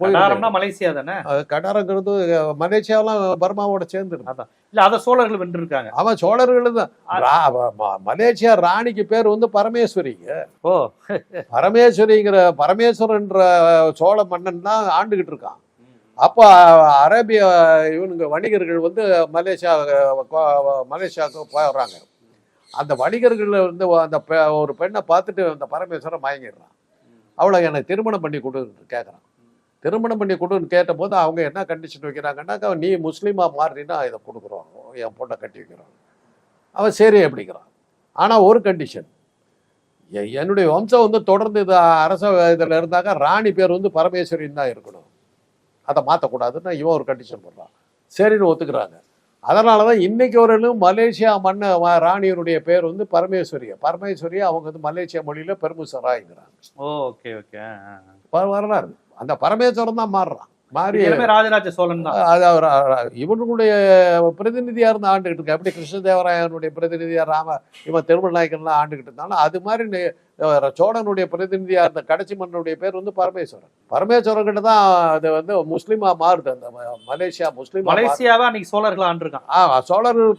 கடாரம்னா Malaysia தானே? கடாரங்கிறது மலேசியாவெல்லாம் பர்மாவோட சேர்ந்து அதான். இல்ல அத சோழர்கள் வென்றிருக்காங்க. அவன் சோழர்கள் தான். மலேசியா ராணிக்கு பேர் வந்து பரமேஸ்வரிங்க. ஓ. பரமேஸ்வரிங்கிற பரமேஸ்வரன்ற சோழ மன்னன் தான் ஆண்டுகிட்டு இருக்கான். அப்போ அரேபிய இவனுங்க வணிகர்கள் வந்து மலேசியா மலேசியாவுக்கு போயிடுறாங்க. அந்த வணிகர்கள் வந்து அந்த ஒரு பெண்ணை பார்த்துட்டு அந்த பரமேஸ்வரன் மயங்கிடுறான். அவளை எனக்கு திருமணம் பண்ணி கொடுன்னு கேட்குறான் திருமணம் பண்ணி கொடுன்னு கேட்டபோது அவங்க என்ன கண்டிஷன் வைக்கிறாங்கன்னாக்கா நீ முஸ்லீமா மாறினா இதை கொடுக்குறோம் என் பொண்ணை கட்டி வைக்கிறோம். அவன் சரி அப்படிங்கிறான். ஆனால் ஒரு கண்டிஷன் என்னுடைய வம்சம் வந்து தொடர்ந்து இது அரச இதில் இருந்தாக்க ராணி பேர் வந்து பரமேஸ்வரின்னு தான் இருக்கணும். அதை மாற்றக்கூடாதுன்னு இவன் ஒரு கண்டிஷன் போடுறான் சரின்னு ஒத்துக்கிறாங்க. அதனால தான் இன்னைக்கு வரையிலும் மலேசியா மன்ன ராணியினுடைய பேர் வந்து பரமேஸ்வரி பரமேஸ்வரி அவங்க வந்து மலேசியா மொழியில பெருமுசராய்ங்கிறாங்க. Okay okay. வரலாறு. அந்த பரமேஸ்வரன் தான் மாறுறான். மாறி ராஜராஜ சோழன் தான். அது அவர் இவனுடைய பிரதிநிதியா இருந்த ஆண்டுகிட்டு இருக்கு எப்படி கிருஷ்ணதேவராயனுடைய பிரதிநிதியா ராம இவன் திருமணநாயக்கன்லாம் ஆண்டுகிட்டு இருந்தாலும் அது மாதிரி சோழனுடைய பிரதிநிதியா இருந்த கடைசி மன்னனுடைய பேர் வந்து பரமேஸ்வரன். பரமேஸ்வரன் கிட்ட தான் அது வந்து முஸ்லீமா மாறுது. அந்த மலேசியா முஸ்லீம் மலேசியாவை அன்னைக்கு சோழர்கள் ஆண்டிருக்கான் ஆ சோழர்கள்